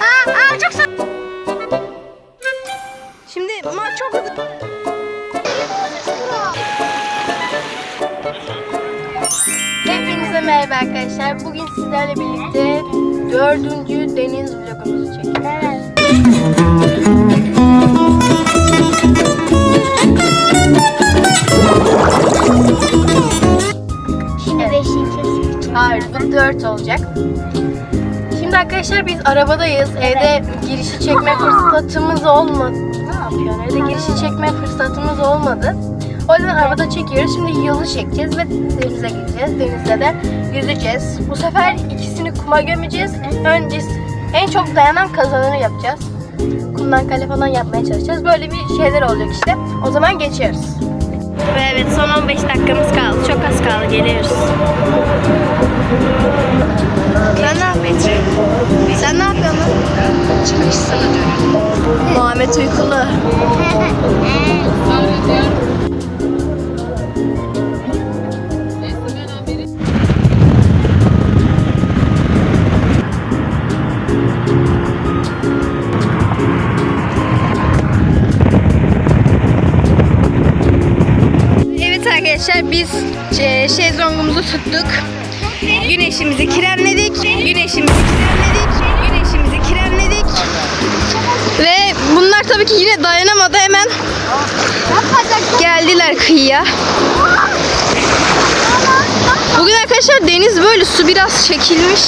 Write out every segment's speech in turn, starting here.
Aa, aa çok sa- Şimdi ma çok hızlı. Hepinize merhaba arkadaşlar. Bugün sizlerle birlikte dördüncü deniz vlogumuzu çekiyoruz. Şimdi 4 olacak. Şimdi arkadaşlar biz arabadayız. Evet. Evde girişi çekme fırsatımız olmadı. Ne yapıyorsun? Evde girişi çekme fırsatımız olmadı. O yüzden arabada çekiyoruz. Şimdi yolu çekeceğiz ve denize gideceğiz. Denizde de yüzeceğiz. Bu sefer ikisini kuma gömeceğiz. Önce en çok dayanan kazananı yapacağız. Kumdan kale falan yapmaya çalışacağız. Böyle bir şeyler olacak işte. O zaman geçiyoruz. Ve evet son 15 dakikamız kaldı. Çok az kaldı. Geliyoruz. Sen ne yapıyorsun? Sen ne yapıyorsun? Çıkış sana dönün. Muhammed uykulu. arkadaşlar biz e, şezlongumuzu tuttuk. Güneşimizi kremledik. Güneşimizi kremledik. Güneşimizi kremledik. Ve bunlar tabii ki yine dayanamadı hemen geldiler kıyıya. Bugün arkadaşlar deniz böyle su biraz çekilmiş.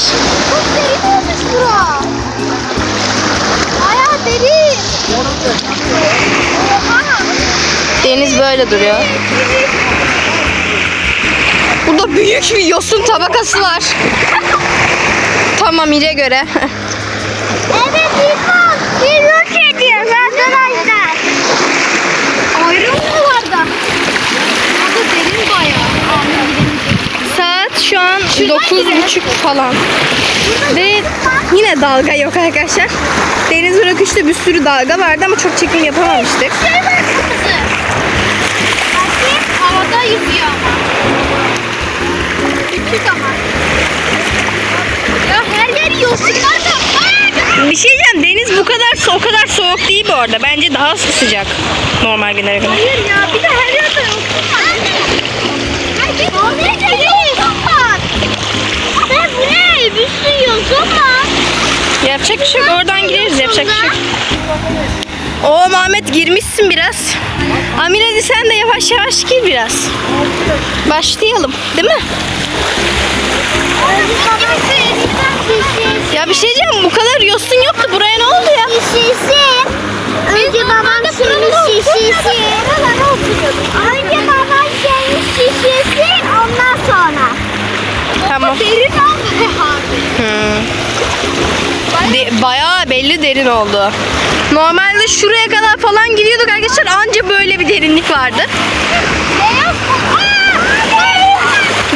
Çok derin olmuş bura. Bayağı derin. Deniz böyle duruyor. Burada büyük bir yosun tabakası var. Tamam ile göre. Evet İlkan. Bir yok ediyoruz arkadaşlar. Ayrılmıyorlar da. Burada derin bayağı. Saat şu an 9.30 falan. Ve yine dalga yok arkadaşlar. Deniz bırakışta bir sürü dalga vardı ama çok çekim yapamamıştık. Şey var kırmızı. Bakayım havada yüzüyor ama. Küçük ama. Ya her yer yosunlar da. Bir şey diyeceğim deniz bu kadar o kadar soğuk değil bu arada. Bence daha sıcak normal günlere göre. Hayır ya bir de her yerde yosun var. Abi ne yosun var? Ve bu ne? Bir sürü yosun var. Yapacak bir şey yok. Oradan gireriz. Yapacak bir şey yok. Oo Mehmet girmişsin biraz. Amir hadi sen de yavaş yavaş gir biraz. Başlayalım. Değil mi? Ya bir şey diyeceğim. Bu kadar yosun yoktu. Buraya ne oldu ya? Şişesi. Önce babam senin şişesi. Önce babam senin şişesi ondan sonra. Tamam. Derin oldu. Hmm. De- bayağı belli derin oldu. Normalde şuraya kadar falan gidiyorduk arkadaşlar. Anca böyle bir derinlik vardı.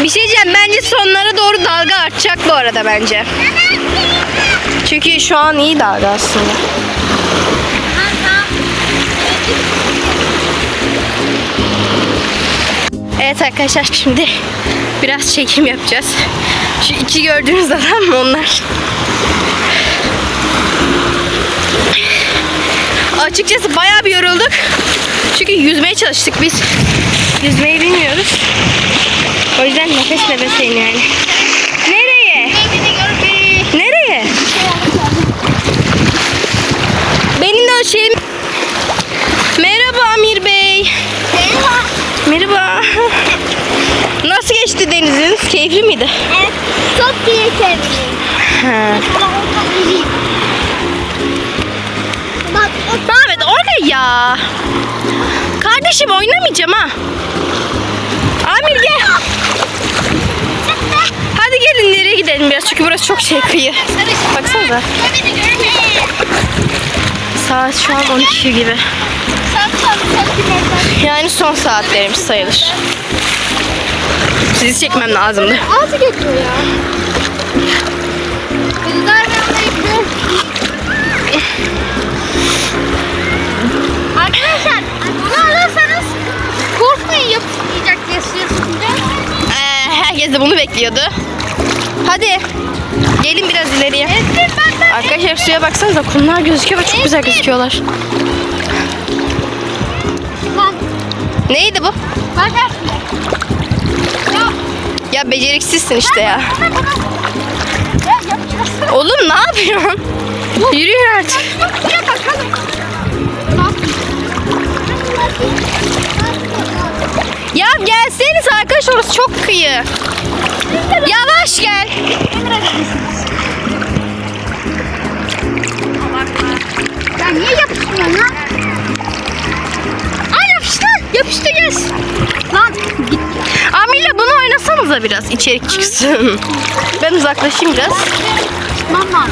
Bir şey diyeceğim. Bence sonlara doğru dalga artacak bu arada bence. Çünkü şu an iyi dalga aslında. Evet arkadaşlar şimdi biraz çekim yapacağız. Şu iki gördüğünüz adam mı onlar? Açıkçası bayağı bir yorulduk. Çünkü yüzmeye çalıştık biz. Yüzmeyi bilmiyoruz. O yüzden nefes nefeseyim yani. Nereye? Nereye? Benim de o şeyim... Merhaba Amir Bey. Merhaba. Nasıl geçti deniziniz? Keyifli miydi? Evet, çok sevdim. Ha. Ahmet orada ya. Kardeşim oynamayacağım ha. Amir gel. Hadi gelin nereye gidelim biraz çünkü burası çok şey kıyı. Baksanıza. Saat şu an 12 gibi. Yani son saatlerimiz sayılır. Sizi çekmem lazımdı. Altı geçiyor ya. Kızlar herkes de bunu bekliyordu. Hadi. Gelin biraz ileriye. Arkadaşlar suya baksanıza kumlar gözüküyor ve çok güzel gözüküyorlar. Bak. Neydi bu? Bak. Ya. Ya beceriksizsin işte ya. Oğlum ne yapıyorsun? Yürüyün artık. Ya gelseniz arkadaş orası çok kıyı. Yavaş gel. Ya niye yapışmıyorsun lan? Ay yapıştı. Yapıştı gez. Lan git. Amila bunu oynasanıza biraz içerik çıksın. Ben uzaklaşayım biraz. Mama.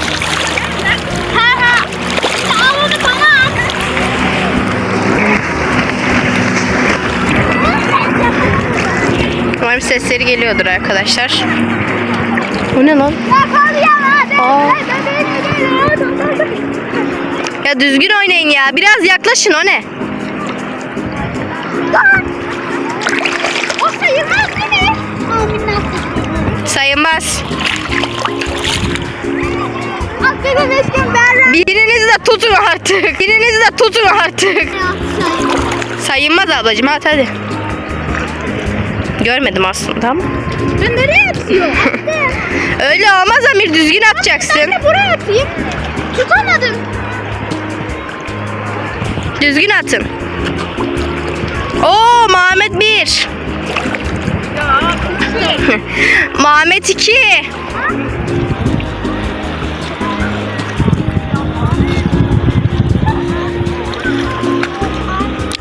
Umarım sesleri geliyordur arkadaşlar. Bu ne lan? Hadi. Aa. Hadi, hadi, hadi, hadi. Ya düzgün oynayın ya. Biraz yaklaşın o ne? O sayılmaz değil mi? Sayılmaz. Biriniz de tutun artık. Biriniz de tutun artık. Sayılmaz ablacığım at hadi. Görmedim aslında. Ben nereye atıyor? Öyle olmaz Amir düzgün atacaksın. Ben de buraya atayım. Tutamadım. Düzgün atın. Oo Muhammed 1. Muhammed 2.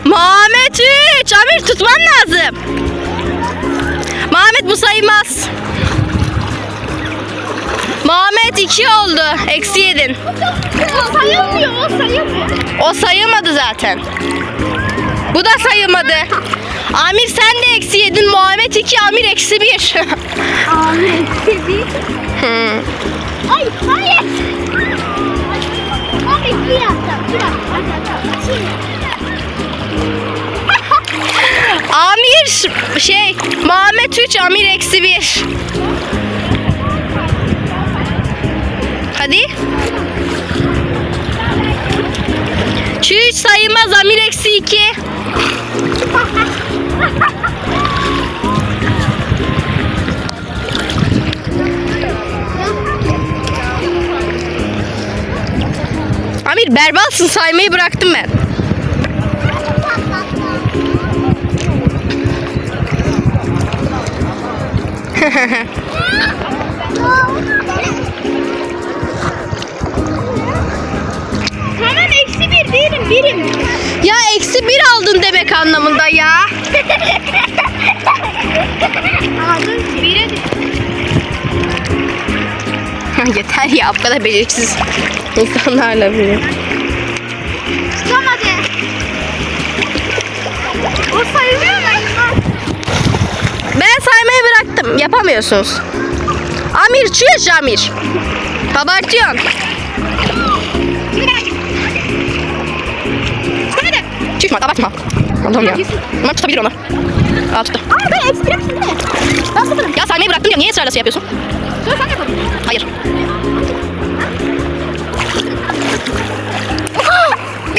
Muhammed 3. Amir tutman lazım. Sayılmaz. Muhammed 2 oldu. Eksi yedin. O sayılmıyor, o sayılmıyor. O sayılmadı zaten. Bu da sayılmadı. Amir sen de eksi yedin. Muhammed 2, Amir eksi 1. Amin. Ay, hayır. Abi bir yaptım. Bir yaptım. Amir şey Muhammed 3, Amir eksi 1. Hadi. Çüş sayılmaz Amir eksi 2. Amir berbatsın saymayı bıraktım ben. Tamam eksi bir birim birim. Ya eksi bir aldın demek anlamında ya. Aldın bire Yeter ya bu kadar beceriksiz insanlarla biri. Bıraktım. Yapamıyorsunuz. Amir çüş Amir. Abartıyorsun. Çıkma abartma. Allah'ım ya. Umarım tutabilir onu. Aa tuttu. Aa ben eksi birim şimdi. Ben sıfırım. Ya saymayı bıraktım ya niye ısrarla şey yapıyorsun? Dur sen yapalım. Hayır.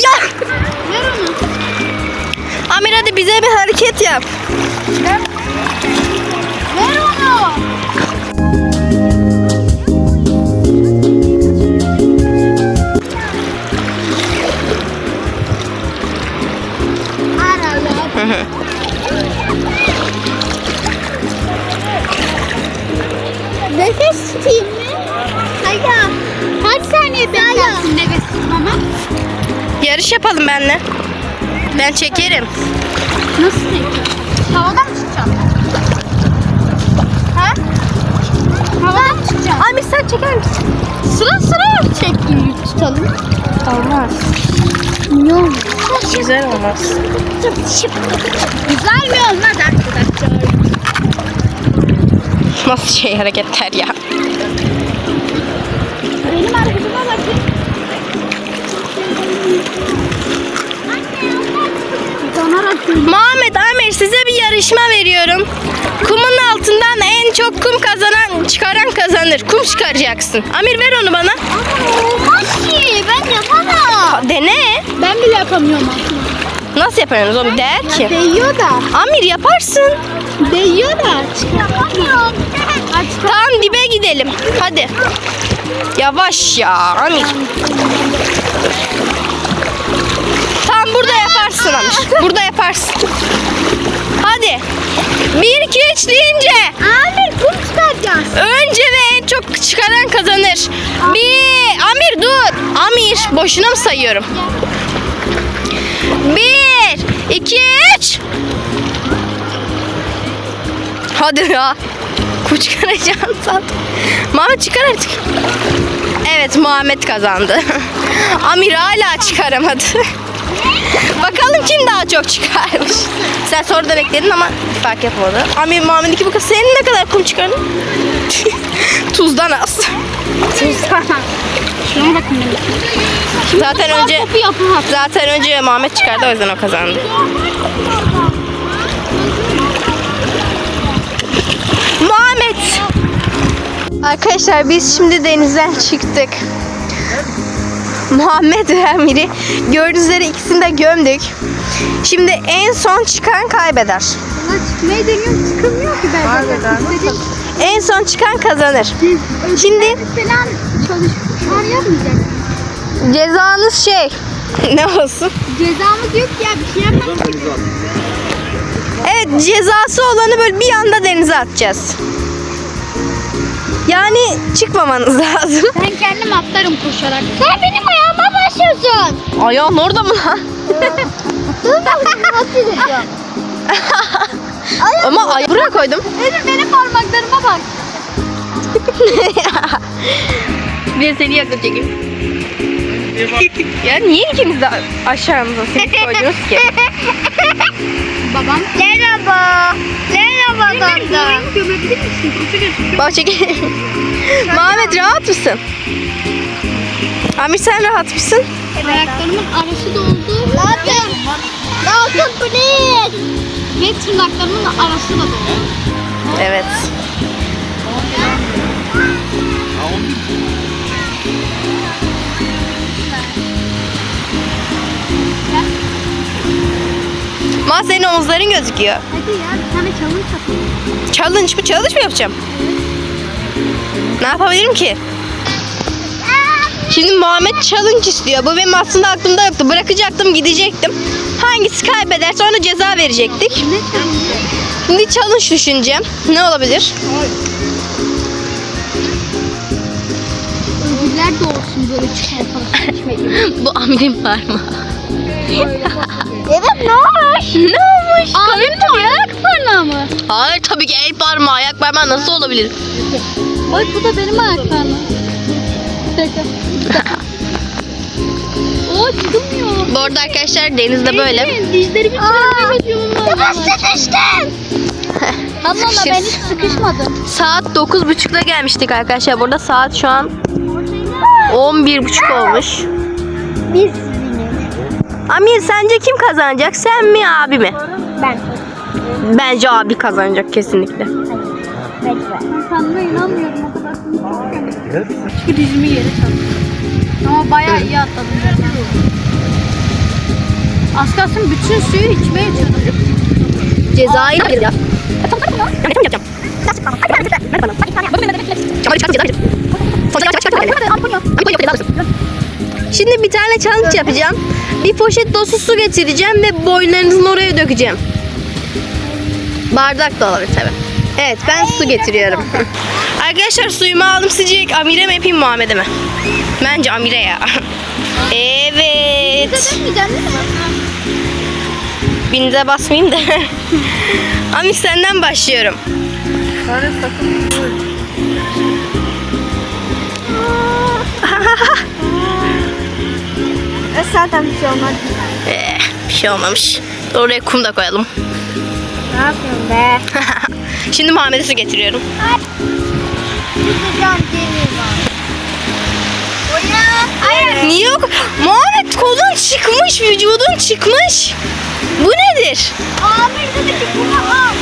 ya. Amir hadi bize bir hareket yap. Ben çekerim. Nasıl peki? Havada mı tutacağım? Ha? Havada mı tutacağım? Amir sen çeker misin? Sıra sıra çektim tutalım. Olmaz. Ne oldu? Güzel olmaz. Güzel mi olmaz arkadaşlar? Nasıl şey hareketler ya. Muhammed Amir size bir yarışma veriyorum. Kumun altından en çok kum kazanan çıkaran kazanır. Kum çıkaracaksın. Amir ver onu bana. Ama olmaz ki. Ben yapamam. Dene. Ben bile yapamıyorum aslında. Nasıl yaparız oğlum? Değer ki. Değiyor da. Amir yaparsın. Değiyor da. Çıkamıyorum. Tamam dibe gidelim. Hadi. Yavaş ya Amir. Tam burada yaparsın. Hadi. Bir iki üç deyince Amir kum çıkaracağız. önce ve en çok çıkaran kazanır. Bir. Amir dur. Amir boşuna mı sayıyorum? Bir, iki, üç. Hadi ya. Kuş çıkaracağım zaten. Muhammed çıkar artık. Evet Muhammed kazandı. Amir hala çıkaramadı. Bakalım kim daha çok çıkarmış. Sen soruda bekledin ama fark yapmadı. Amir Muhammed iki bakalım senin ne kadar kum çıkardın? Tuzdan az. Şuna bakın. Zaten önce zaten önce Muhammed çıkardı o yüzden o kazandı. Muhammed. Arkadaşlar biz şimdi denizden çıktık. Muhammed ve Emir'i gördüğünüz üzere ikisini de gömdük. Şimdi en son çıkan kaybeder. Buna çıkmayı deniyorum çıkamıyor ki ben. Harbiden. En son çıkan kazanır. Şimdi falan çalışmalar yapmayacak. cezanız şey ne olsun? Cezamız yok ya bir şey yapmadık. Evet cezası olanı böyle bir anda denize atacağız. Yani çıkmamanız lazım. Ben kendim atlarım koşarak. Sen benim ayağıma başlıyorsun. Ayağın orada mı lan? Dur ben nasıl edeceğim? Ama ay buraya koydum. Benim, benim parmaklarıma bak. bir seni yakın çekeyim. ya niye ikiniz de aşağımıza seni koydunuz ki? Babam. Merhaba. Merhaba gömebilir misin? Bak çekeyim. Muhammed rahat mısın? Amir sen rahat mısın? Ayaklarımın arası doldu. Lazım. Lazım please. Ve tırnaklarımın arası da doldu. Evet. Ma senin omuzların gözüküyor. Hadi ya bir tane challenge yapalım. Challenge mı? Challenge mı yapacağım? Ne yapabilirim ki? Şimdi Muhammed challenge istiyor. Bu benim aslında aklımda yoktu. Bırakacaktım, gidecektim. Hangisi kaybederse ona ceza verecektik. Şimdi challenge düşüneceğim. Ne olabilir? Ödüller de olsun böyle gibi. Bu Amir'in parmağı. Evet ne olmuş? ne olmuş? Abimin ayak parmağı mı? Hayır tabii ki el parmağı, ayak parmağı nasıl olabilir? Bak bu da benim ayak parmağım. O çıkmıyor. Bu arada arkadaşlar denizde böyle. Dizlerimi çizgiye Ya sıkıştım. Allah Allah ben hiç sıkışmadım. Saat 9.30'da gelmiştik arkadaşlar. Burada saat şu an 11.30 olmuş. Biz Amir sence kim kazanacak? Sen mi abi mi? Ben. Bence abi kazanacak kesinlikle. Ben sana inanmıyorum o kadar. Çünkü dizimi yere çarptım. Ama bayağı iyi atladım. Az kalsın bütün suyu içmeye çalışıyordum. Cezayı vereceğim. yapacağım. Şimdi bir tane challenge yapacağım. Bir poşet dolusu su getireceğim ve boylarınızın oraya dökeceğim. Bardak da olabilir tabi. Evet ben su getiriyorum. Arkadaşlar suyumu aldım sıcak. Amire mi yapayım Muhammed'e mi? Bence Amire ya. Evet. Binize basmayayım da. Amir senden başlıyorum. Zaten bir şey olmaz. Eh, bir şey olmamış. Oraya kum da koyalım. Ne yapıyorsun be? Şimdi Muhammed'e su getiriyorum. Demir var. Hayır. Niye yok? Muhammed kolun çıkmış, vücudun çıkmış. Bu nedir? Amir dedi ki bunu al.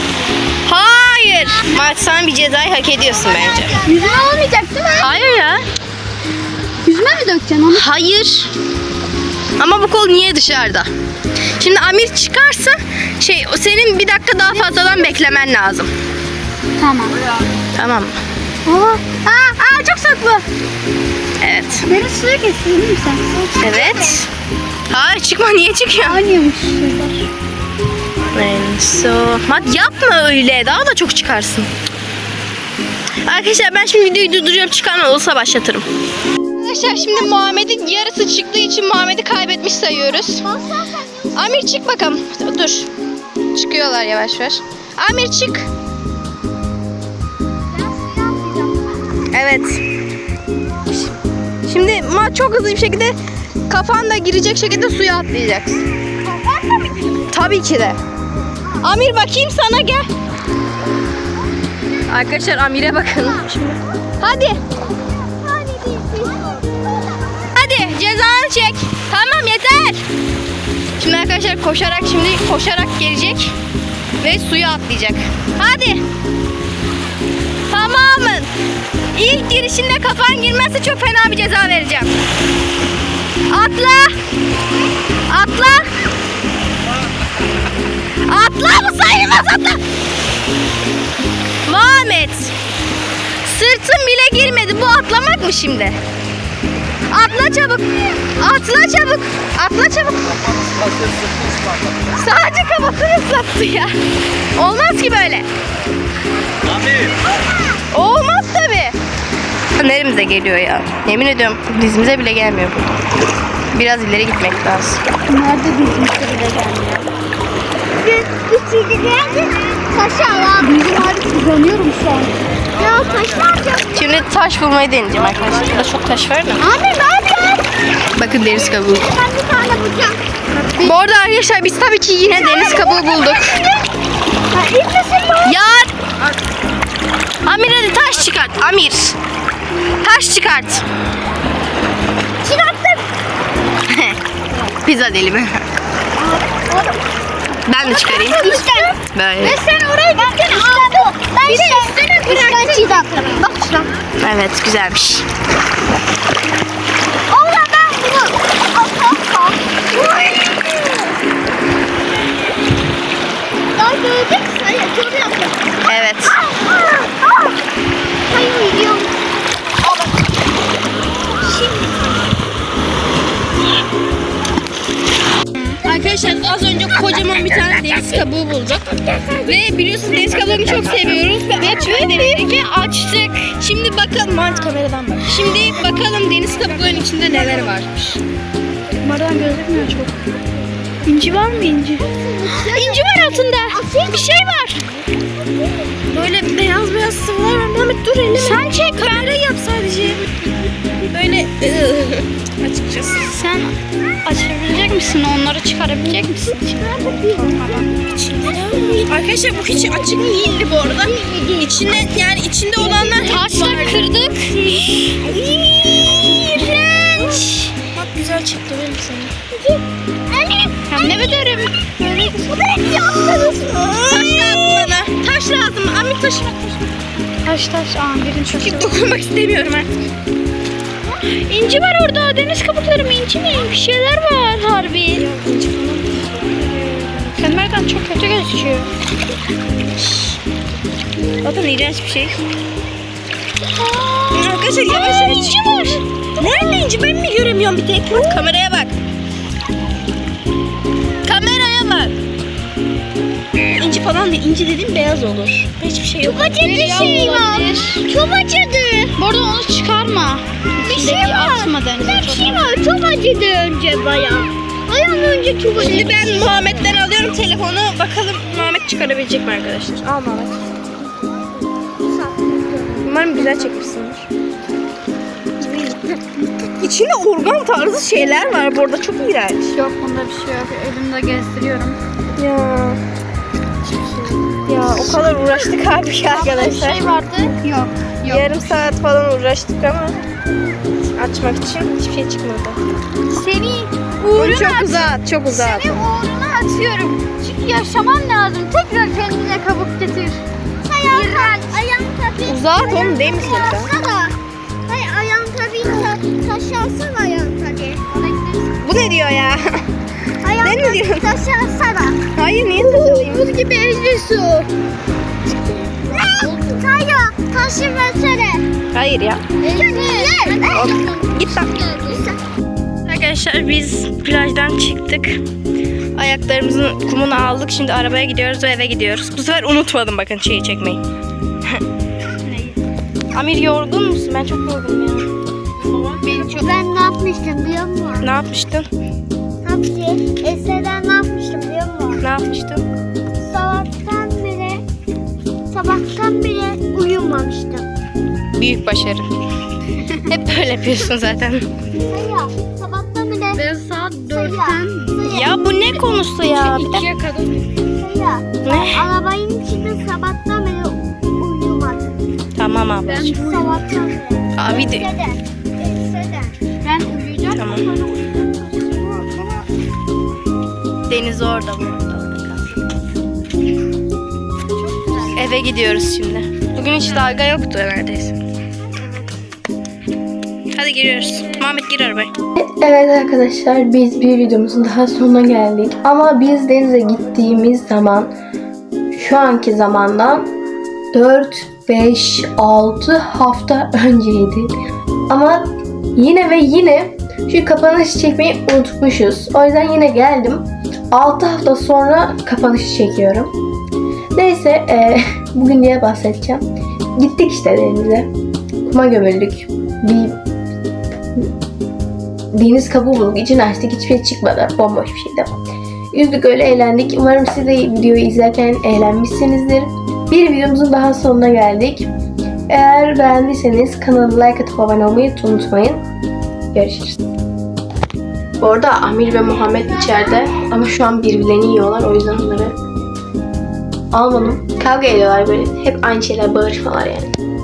Hayır. Mert sen bir cezayı hak ediyorsun bence. Yüzüme olmayacak değil mi? Hayır ya. Yüzüme mi dökeceksin onu? Hayır. Ama bu kol niye dışarıda? Şimdi Amir çıkarsa şey senin bir dakika daha fazladan beklemen lazım. Tamam. Tamam mı? Aa, aa, aa çok saklı. Evet. Beni suya mi sen? Evet. Hayır çıkma niye çıkıyorsun? Aynıymış şeyler. And so... Mat yapma öyle. Daha da çok çıkarsın. Arkadaşlar ben şimdi videoyu durduruyorum. Çıkan olursa başlatırım. Arkadaşlar şimdi Muhammed'in yarısı çıktığı için Muhammed'i kaybetmiş sayıyoruz. Amir çık bakalım. Dur. Çıkıyorlar yavaş yavaş. Amir çık. Evet. Şimdi ma çok hızlı bir şekilde kafan da girecek şekilde suya atlayacaksın. Tabii ki de. Amir bakayım sana gel. Arkadaşlar Amir'e bakın. Hadi. Hadi cezanı çek. Tamam yeter. Şimdi arkadaşlar koşarak şimdi koşarak gelecek ve suya atlayacak. Hadi. Tamamın. İlk girişinde kafan girmezse çok fena bir ceza vereceğim. Atla. Atla. Atla bu sayılmaz atla. Muhammed. Sırtın bile girmedi. Bu atlamak mı şimdi? Atla çabuk. Atla çabuk. Atla çabuk. Sadece kafasını ıslattı ya. Olmaz ki böyle. Olmaz tabi. Neremize geliyor ya. Yemin ediyorum dizimize bile gelmiyor bu. Biraz ileri gitmek lazım. Nerede dizmişti bile gelmiyor. Üstüydü geldi. Taşı al abi. Bizim abi kullanıyorum şu an. Ya taş? Şimdi taş bulmayı deneyeceğim arkadaşlar. Burada çok taş var da. Abi ne yapıyorsun? Bakın deniz kabuğu. Ben bir tane bulacağım. Bu arada arkadaşlar biz tabii ki yine deniz kabuğu bulduk. Ha, ilk kesin bu. Ya Amir hadi taş çıkart. Amir. Taş çıkart. Çıkarttım. Pizza deli mi? Ben de çıkarayım. Böyle. Ve sen oraya gittin Ben de üstüne çiğ atladım. Bak şuna. Evet güzelmiş. Allah ben bunu. Daha gördük. Hayır çok yaptım. Evet. Hayır Arkadaşlar az önce kocaman bir tane deniz kabuğu bulduk. Ve biliyorsunuz deniz kabuğunu çok seviyoruz. Ve çözdeki açtık. Şimdi bakalım Mart kameradan bak. Şimdi bakalım deniz kabuğunun içinde neler varmış. Buradan gözükmüyor çok. İnci var mı inci? İnci altında. Bir şey var. Böyle beyaz beyaz sıvılar var. Mehmet dur elime. Sen çek Kamerayı yap sadece. Böyle açıkçası. Sen açabilecek misin? Onları çıkarabilecek misin? Arkadaşlar bu hiç açık değildi bu arada. İçinde yani içinde olanlar Taşla kırdık. İğrenç. Bak güzel çıktı benim sana. Hem ne bederim? Taş lazım bana. Taş lazım. Amin taşı ver. Taş taş. Aa birin çok. Hiç dokunmak istemiyorum artık. İnci var orada. Deniz kabukları mı inci mi? Bir şeyler var harbi. Kamera'dan çok kötü gözüküyor. Zaten iğrenç bir şey. Arkadaşlar yavaş yavaş. inci var. Nerede inci? Ben mi göremiyorum bir tek? Bak kameraya bak. İnci falan değil. İnci dediğim beyaz olur. Hiçbir şey yok. Çok acı bir şey var. Çok acıdı. Bu arada onu çıkarma. Bir şey var. Atma denize. Bir şey var. Çok acıdı önce baya. Ayağım önce çok acıdı. Şimdi ben Muhammed'den alıyorum telefonu. Bakalım Muhammed çıkarabilecek mi arkadaşlar? Al Muhammed. Umarım güzel çekmişsindir. İçinde organ tarzı şeyler var bu arada. Çok iğrenç. Yok bunda bir şey yok. Elimde gezdiriyorum. Ya. O kadar uğraştık abi ya arkadaşlar. Bir şey vardı. Yok. Yok. Yarım saat falan uğraştık ama açmak için hiçbir şey çıkmadı. Seni Bunu uğruna çok uzat, çok uzat. Seni uğruna atıyorum. Çünkü yaşaman lazım. Tekrar kendine kabuk getir. Ayağın, ayağın tabii. Uzat oğlum değil sen? Taşarsana. Hayır ayağın tabii. Ta, taşarsana ayağın tabii. Bu ne diyor ya? Ayağın Ne mi diyorsun? Taşarsana. Hayır niye taşıyayım? Buz gibi su. Tayo. Taşı versene. Hayır ya. Git lan. Arkadaşlar biz plajdan çıktık. Ayaklarımızın kumunu aldık. Şimdi arabaya gidiyoruz ve eve gidiyoruz. Bu sefer unutmadım bakın şeyi çekmeyi. Amir yorgun musun? Ben çok yorgunum ya. Ben ne yapmıştım biliyor musun? Ne yapmıştın? Büyük başarı. Hep böyle yapıyorsun zaten. Sayı, sabahtan beri. Ben saat dörtten. Ya bu ne konusu ya? Bir dakika. ikiye kadar. Sayı, Ne? arabanın içinde sabahtan beri uyumadım. Tamam ablacığım. Sabahtan beri. Eser'den, Eser'den. Ben uyuyacağım. Tamam. Deniz orada bu arada. Orada kalsın. Eve gidiyoruz şimdi. Bugün hiç dalga yoktu neredeyse. Giriyoruz. Muhammed gir arabaya. Evet arkadaşlar biz bir videomuzun daha sonuna geldik. Ama biz denize gittiğimiz zaman şu anki zamandan 4, 5, 6 hafta önceydi. Ama yine ve yine şu kapanış çekmeyi unutmuşuz. O yüzden yine geldim. 6 hafta sonra kapanışı çekiyorum. Neyse e, bugün diye bahsedeceğim. Gittik işte denize. Kuma gömüldük. Bir deniz kabuğu bulduk. İçini açtık. Hiçbir şey çıkmadı. Bomboş bir şeydi. Yüzdük öyle eğlendik. Umarım siz de videoyu izlerken eğlenmişsinizdir. Bir videomuzun daha sonuna geldik. Eğer beğendiyseniz kanalı like atıp abone olmayı unutmayın. Görüşürüz. Bu arada Amir ve Muhammed içeride ama şu an birbirlerini yiyorlar. O yüzden onları almadım. Kavga ediyorlar böyle. Hep aynı şeyler bağırışmalar yani.